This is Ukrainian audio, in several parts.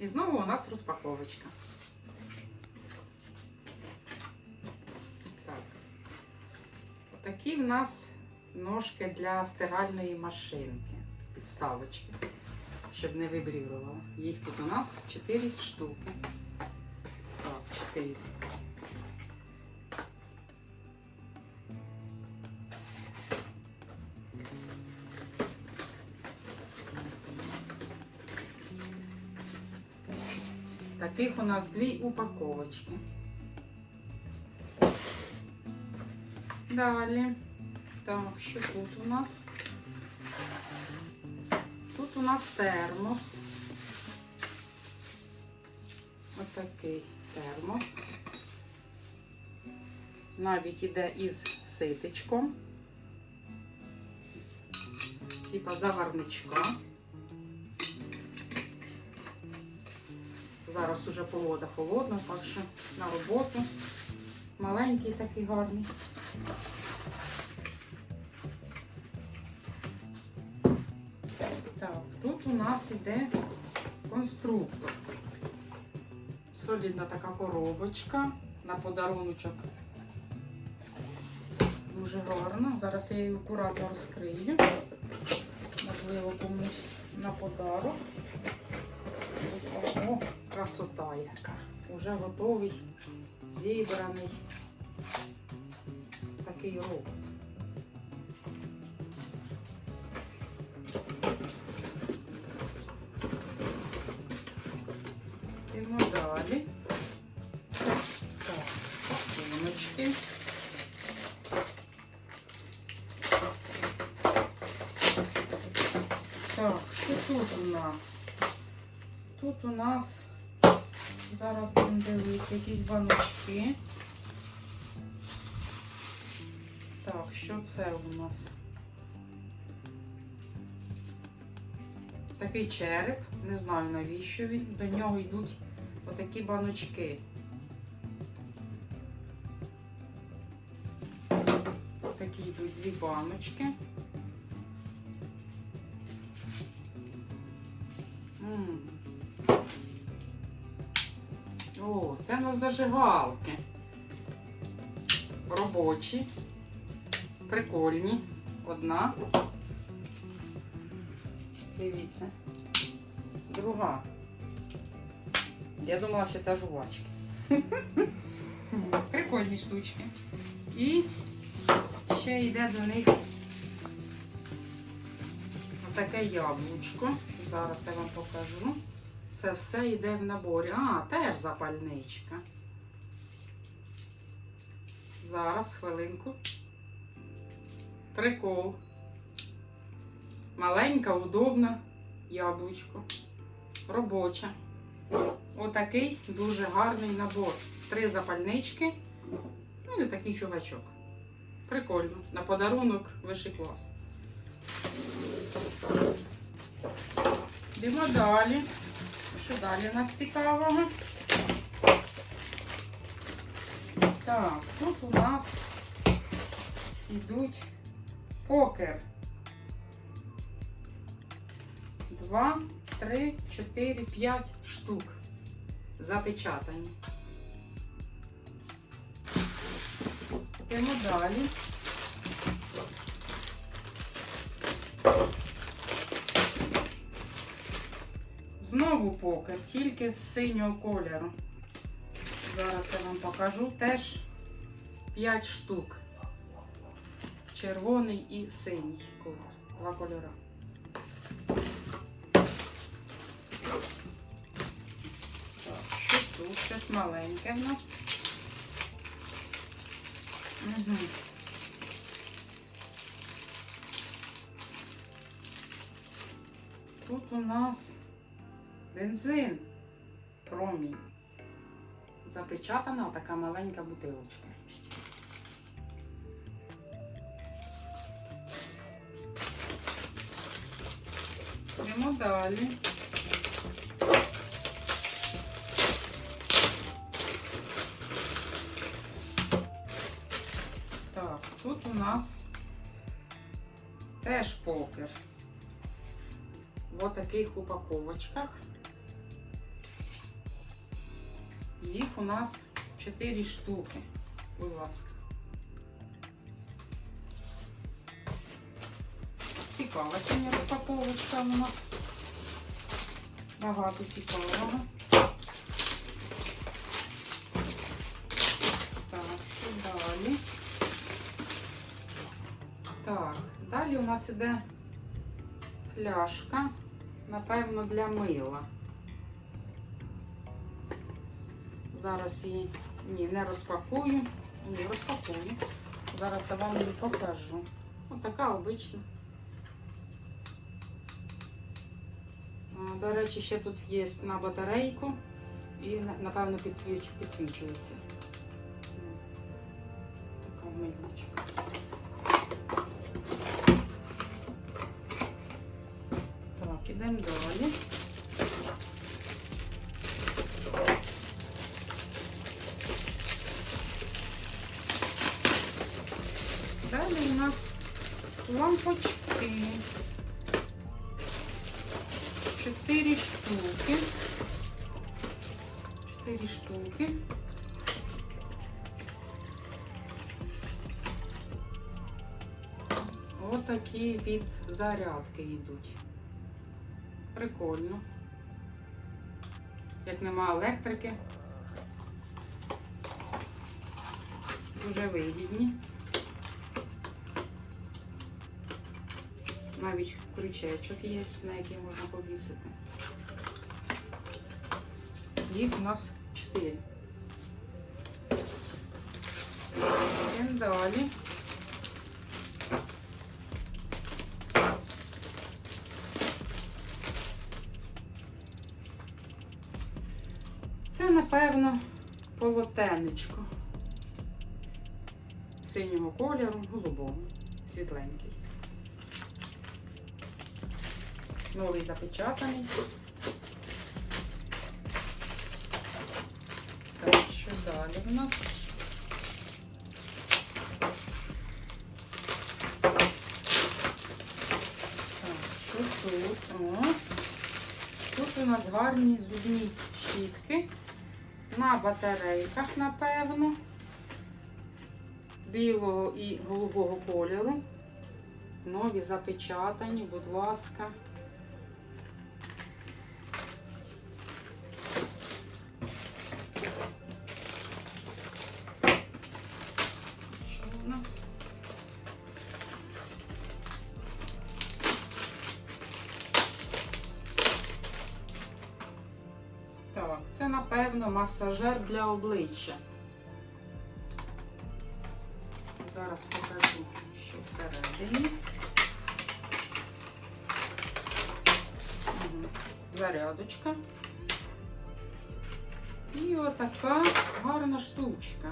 І знову у нас розпаковочка. Так. Отакі в нас ножки для стиральної машинки. Підставочки. Щоб не вибрірувало. Їх тут у нас 4 штуки. Так, 4. Таких у нас дві упаковочки. Далі. Так, що тут у нас? Тут у нас термос. Отакий термос. Навіть іде із ситечком. Типа заварничка. Зараз уже погода холодна, так що на роботу. Маленький такий гарний. Так, тут у нас іде конструктор. Солідна така коробочка на подаруночок. Дуже гарна. Зараз я її акуратно розкрию. Можливо, комусь на подарок. Красота яка. Уже готовий, зібраний такий робот. Йдемо далі. Так, пакуночки. Так, що тут у нас? Тут у нас зараз будемо дивитися якісь баночки. Так, що це у нас? Такий череп, не знаю навіщо він. До нього йдуть отакі баночки. Такі йдуть дві баночки. М. О, це на зажигалки. Робочі. Прикольні. Одна. Дивіться. Друга. Я думала, що це жувачки. Прикольні штучки. І ще йде до них отаке яблучко. Зараз я вам покажу. Це все йде в наборі. А, теж запальничка. Зараз, хвилинку. Прикол. Маленька, удобна яблучко. Робоча. Отакий дуже гарний набор. Три запальнички. Ну і такий чувачок. Прикольно. На подарунок вищий клас. Йдемо далі. Що далі у нас цікавого? Так, тут у нас йдуть покер. Два, три, чотири, п'ять штук. Запечатані. Йдемо далі. Знову покер, тільки з синього кольору. Зараз я вам покажу теж 5 штук. Червоний і синій колір. Два кольори. Так, що тут? Щось маленьке в нас. Угу. Тут у нас бензин промінь. Запечатана така маленька бутилочка. Йдемо далі. Так, тут у нас теж покер. В таких упаковочках. Їх у нас 4 штуки. Будь ласка. Цікава сьогодні розпаковочка у нас. Багато цікавого. Так, що далі? Так, далі у нас іде пляшка, напевно, для мила. Зараз її ні, не розпакую. Ні, розпакую. Зараз я вам її покажу. Ось така обична. До речі, ще тут є на батарейку і, напевно, підсвіч... підсвічується. Така мильничка. Так, ідемо далі. Далі у нас лампочки. Чотири штуки. Чотири штуки. Отакі від зарядки йдуть. Прикольно. Як нема електрики. Дуже вигідні. Навіть крючечок є, на який можна повісити. Їх у нас 4. Йдемо далі. Це, напевно, полотенечко синього кольору, голубого, світленький. Новий запечатаний. Так, що далі в нас? Так, що тут? О, тут у нас гарні зубні щітки. На батарейках, напевно. Білого і голубого кольору. Нові запечатані, будь ласка. Це, напевно, масажер для обличчя. Зараз покажу, що всередині. Зарядочка. І отака гарна штучка.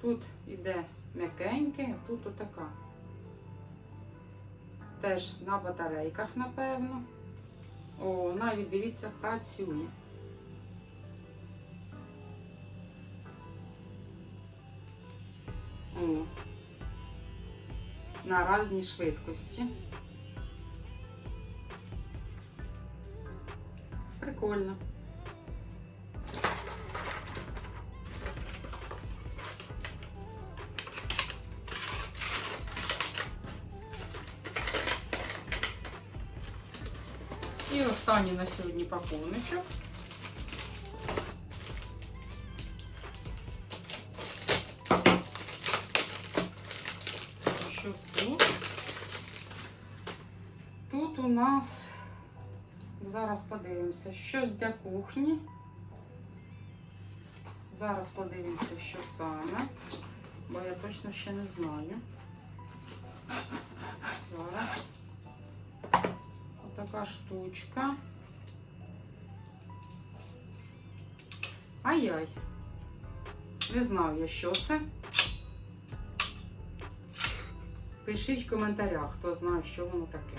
Тут іде м'якеньке, а тут отака. Теж на батарейках, напевно. О, навіть дивіться, працює. О, на різні швидкості. Прикольно. І останній на сьогодні пакуночок. Нас зараз подивимося, щось для кухні. Зараз подивимося, що саме, бо я точно ще не знаю. Зараз. Отака штучка. Ай-яй. Не знаю я, що це. Пишіть в коментарях, хто знає, що воно таке.